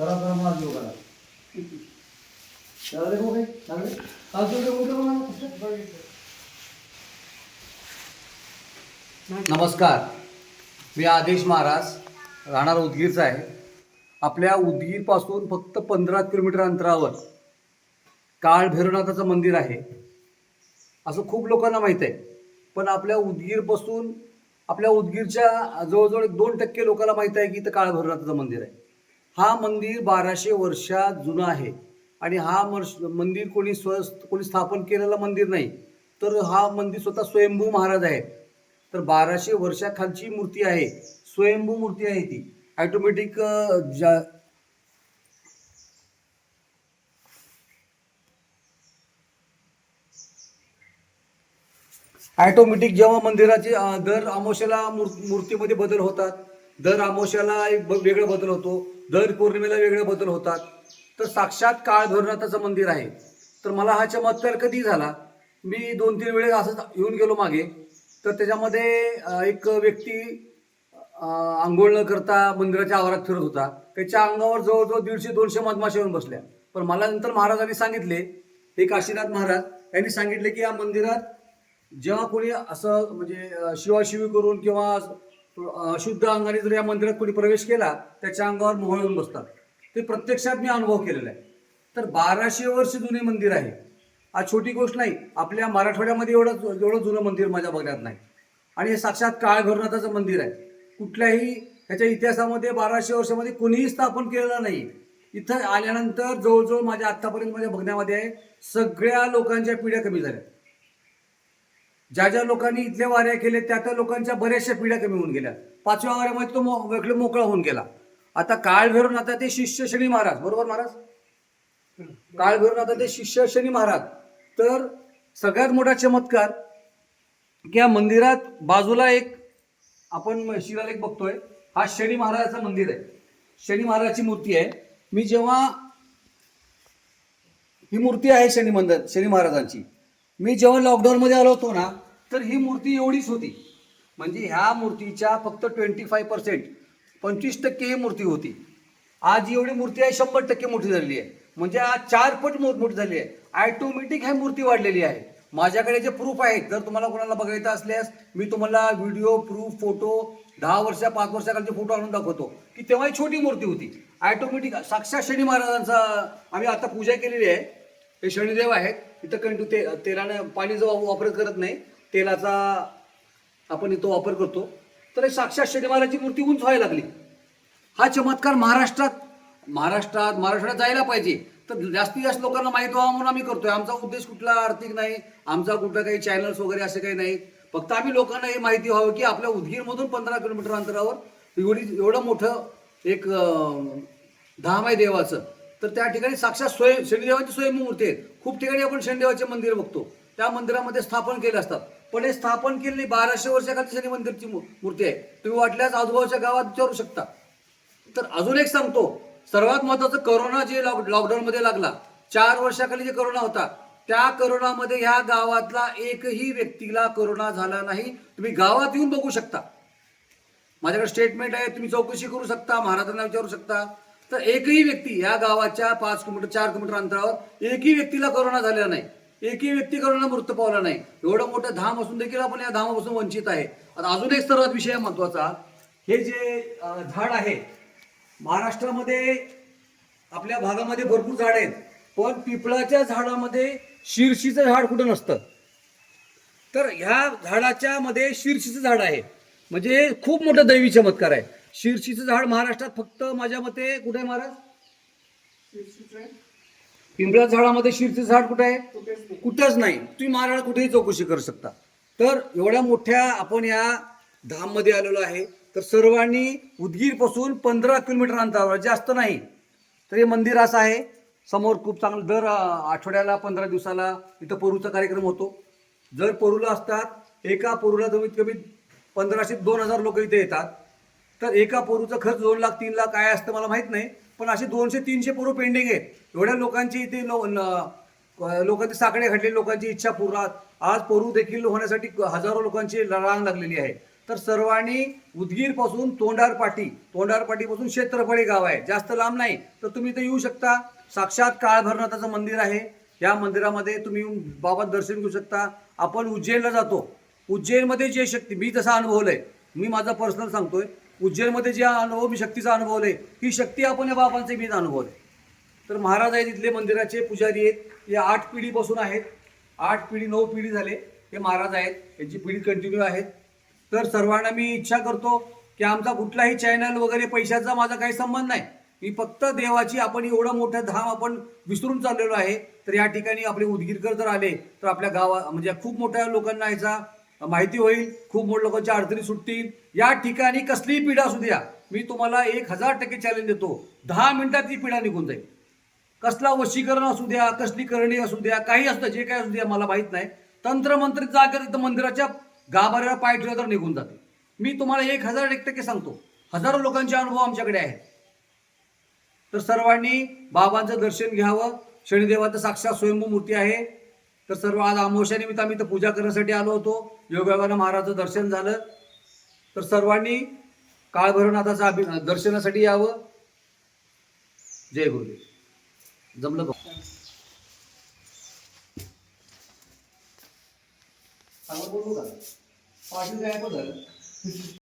करा करा मार देऊ करा त्याला देखो काही चांगले काल तुझे मला नमस्कार. मी आदेश महाराज राहणार उदगीरचा आहे. आपल्या उदगीरपासून फक्त पंधरा किलोमीटर अंतरावर काळ भैरवनाथाचं मंदिर आहे. असं खूप लोकांना माहीत आहे. पण आपल्या उदगीरपासून आपल्या उदगीरच्या जवळजवळ एक दोन टक्के लोकांना माहीत आहे की इथं काळ भैरवनाथाचं मंदिर आहे. हा मंदिर बाराशे वर्षात जुनं आहे. आणि हा मर्श मंदिर कोणी स्व कोणी स्थापन केलेलं मंदिर नाही. तर हा मंदिर स्वतः स्वयंभू महाराज आहे तर बाराशे वर्षाखालची मूर्ती आहे. स्वयंभू मूर्ती आहे ती. ॲटोमॅटिक ज्या ॲटोमॅटिक जेव्हा मंदिराचे दर अमावश्याला मूर्तीमध्ये बदल होतात दर आमोशाला एक ब- वेगळा बदल होतो दर पौर्णिमेला वेगळे बदल होतात. तर साक्षात काळ भैरवनाथाचं मंदिर आहे. तर मला हा चमत्कार कधी झाला? मी दोन तीन वेळेस असंच येऊन गेलो मागे. तर त्याच्यामध्ये एक व्यक्ती आंघोळ न करता मंदिराच्या आवारात फिरत होता. त्याच्या अंगावर जवळजवळ दीडशे दोनशे मधमाशा येऊन बसल्या. पण मला नंतर महाराजांनी सांगितले हे काशीनाथ महाराज यांनी सांगितले की या मंदिरात जेव्हा कोणी असं म्हणजे शिवाशिवी करून किंवा शुद्ध अंगाने जर या मंदिरात कोणी प्रवेश केला त्याच्या अंगावर मोहळ येऊन बसतात. ते प्रत्यक्षात मी अनुभव केलेला आहे. तर बाराशे वर्ष जुने मंदिर आहे. आज छोटी गोष्ट नाही आपल्या मराठवाड्यामध्ये एवढं एवढं जुनं मंदिर माझ्या बघण्यात नाही. आणि हे साक्षात काळ भैरवनाथाचं मंदिर आहे. कुठल्याही ह्याच्या इतिहासामध्ये बाराशे वर्षामध्ये कोणीही स्थापन केलेलं नाही. इथं आल्यानंतर जवळजवळ माझ्या आत्तापर्यंत माझ्या बघण्यामध्ये आहे सगळ्या लोकांच्या पिढ्या कमी झाल्या. ज्या ज्या लोकांनी इथल्या वाऱ्या केल्या त्या त्या लोकांच्या बऱ्याचशा पिढ्या कमी होऊन गेल्या. पाचव्या वाऱ्यामध्ये तो वेगळं मोकळा होऊन गेला. आता काळ भरून आता ते शिष्य शनी महाराज बरोबर महाराज? काळ भरून आता ते शिष्य शनी महाराज. तर सगळ्यात मोठा चमत्कार की या मंदिरात बाजूला एक आपण शिलालेख बघतोय हा शनी महाराजाचं मंदिर आहे. शनी महाराजाची मूर्ती आहे. मी जेव्हा ही मूर्ती आहे शनी मंदिर शनी महाराजांची. मी जेव्हा लॉकडाऊनमध्ये आलो होतो ना तर ही मूर्ती एवढीच होती. म्हणजे ह्या मूर्तीच्या फक्त ट्वेंटी फाय पर्सेंट पंचवीस टक्के ही मूर्ती होती. आज एवढी मूर्ती आहे शंभर टक्के मोठी झालेली आहे. म्हणजे आज चार पट मो- मोठी झाली आहे. ॲटोमॅटिक ही मूर्ती वाढलेली आहे. माझ्याकडे जे प्रूफ आहेत जर तुम्हाला कोणाला बघायचं असल्यास मी तुम्हाला व्हिडिओ प्रूफ फोटो दहा वर्षा पाच वर्षाकालचे फोटो आणून दाखवतो. की तेव्हा ही छोटी मूर्ती होती. ॲटोमॅटिक साक्षात शनी महाराजांचा आम्ही आता पूजा केलेली आहे. हे शनिदेव आहेत. इथं कंटू ते तेलानं पाणी जो वापर करत नाही. तेलाचा आपण इथं वापर करतो. तर हे साक्षात शनी मूर्ती उंच व्हायला लागली. हा चमत्कार महाराष्ट्रात महाराष्ट्रात महाराष्ट्रात जायला पाहिजे. तर जास्तीत जास्त लोकांना माहीत व्हावं म्हणून आम्ही करतोय. आमचा उद्देश कुठला आर्थिक नाही आमचा कुठला काही चॅनल्स वगैरे असे काही नाही. फक्त आम्ही लोकांना हे माहिती व्हावं की आपल्या उदगीरमधून पंधरा किलोमीटर अंतरावर एवढी एवढं मोठं एक धाम आहे देवाचं. तर त्या ठिकाणी साक्षात स्वयं शनिदेवाची स्वयंमूर्ती आहे खूप ठिकाणी आपण शनिदेवाचे मंदिर बघतो. त्या मंदिरामध्ये स्थापन केले असतात. पण हे स्थापन केलेली बाराशे वर्षाखाली शनी मंदिरची मूर्ती आहे. तुम्ही वाटल्यास आजूबाजूच्या गावात विचारू शकता. तर अजून एक सांगतो सर्वात महत्वाचं करोना जे लॉक लॉकडाऊनमध्ये लागला चार वर्षाखाली जे करोना होता त्या करोनामध्ये ह्या गावातला एकही व्यक्तीला करोना झाला नाही. तुम्ही गावात येऊन बघू शकता. माझ्याकडे स्टेटमेंट आहे तुम्ही चौकशी करू शकता महाराजांना विचारू शकता. तर एकही व्यक्ती या गावाच्या पाच किलोमीटर चार किलोमीटर अंतरावर एकही व्यक्तीला करोना झालेला नाही. एकही व्यक्ती करोना मृत पावला नाही. एवढं मोठं धाम असून देखील आपण या धामापासून वंचित आहे. आता अजून एक सर्वात विषय आहे महत्त्वाचा. हे जे झाड आहे महाराष्ट्रामध्ये आपल्या भागामध्ये भरपूर झाड आहेत. पण पिपळाच्या झाडामध्ये शिरशीचं झाड कुठं नसतं? तर ह्या झाडाच्या मध्ये शिरशीचं झाड आहे. म्हणजे खूप मोठं दैवी चमत्कार आहे. शिरशीचं झाड महाराष्ट्रात फक्त माझ्या मते कुठे आहे महाराज? पिंपळा झाडामध्ये शिरशीचं झाड कुठे आहे? कुठंच नाही. तुम्ही महाराज कुठेही चौकशी करू शकता. तर एवढ्या मोठ्या आपण या धाममध्ये आलेलो आहे. तर सर्वांनी उदगीरपासून पंधरा किलोमीटर अंतरावर जास्त नाही. तर हे मंदिर असं आहे. समोर खूप चांगलं दर आठवड्याला पंधरा दिवसाला इथं परूचा कार्यक्रम होतो. जर परूला असतात एका परूला कमीत कमी पंधराशे दोन हजार लोक इथे येतात. तर एका पोरूचा खर्च दोन लाख तीन लाख काय असतं मला माहीत नाही. पण असे दोनशे तीनशे पोरं पेंडिंग आहे एवढ्या लोकांची इथे लो न- लोकांचे साकडे घडलेले लोकांची इच्छा पूर्ण. आज पोरू देखील होण्यासाठी हजारो लोकांची रांग लागलेली आहे. तर सर्वांनी उदगीरपासून तोंडारपाटी तोंडारपाटीपासून क्षेत्रफळे क्षेत्रफळ हे गाव आहे. जास्त लांब नाही. तर तुम्ही इथे येऊ शकता. साक्षात काळभरनाथाचं मंदिर आहे. या मंदिरामध्ये तुम्ही येऊन बाबा दर्शन घेऊ शकता. आपण उज्जैनला जातो. उज्जैनमध्ये जे शक्ती मी जसा आहे मी माझा पर्सनल सांगतोय. उज्जैनमध्ये जे अनुभव मी शक्तीचा अनुभवले ही शक्ती आपण या बाबांचे मीच अनुभवले तर महाराज आहेत इथले मंदिराचे पुजारी आहेत हे आठ पिढीपासून आहेत. आठ पिढी नऊ पिढी झाले हे महाराज आहेत यांची पिढी कंटिन्यू आहेत तर सर्वांना मी इच्छा करतो की आमचा कुठलाही चॅनल वगैरे पैशाचा माझा काही संबंध नाही. मी फक्त देवाची आपण एवढं मोठं धाम आपण विसरून चाललेलो आहे तर या ठिकाणी आपले उदगीरकर जर आले तर आपल्या गावा म्हणजे खूप मोठ्या लोकांना याचा माहिती होईल खूप मोठ्या लोकांच्या अडचणी सुटतील. या ठिकाणी कसलीही पिढा असू द्या मी तुम्हाला एक हजार टक्के चॅलेंज देतो. दहा मिनिटात ती पिढा निघून जाईल. कसला वशीकरण असू द्या कसली करणी असू द्या काही असतं जे काही असू द्या मला माहीत नाही. तंत्रमंत्र जागर इथं मंदिराच्या गाभाऱ्यावर पाय ठेवला तर निघून जाते. मी तुम्हाला एक हजार एक टक्के सांगतो. हजारो लोकांचे अनुभव आमच्याकडे आहेत. तर सर्वांनी बाबांचं दर्शन घ्यावं. शनिदेवाचं साक्षात स्वयंभू मूर्ती आहे. तर सर्व आज अमावस्यानिमित्त आम्ही तर पूजा करण्यासाठी आलो होतो. योगायोगानं महाराजचं दर्शन झालं. तर सर्वांनी काळभैरवनाथाचं अभि दर्शनासाठी यावं. जय गुरुदेव. जमलं बघ. चांगलं बोलू का? पाटील काय झालं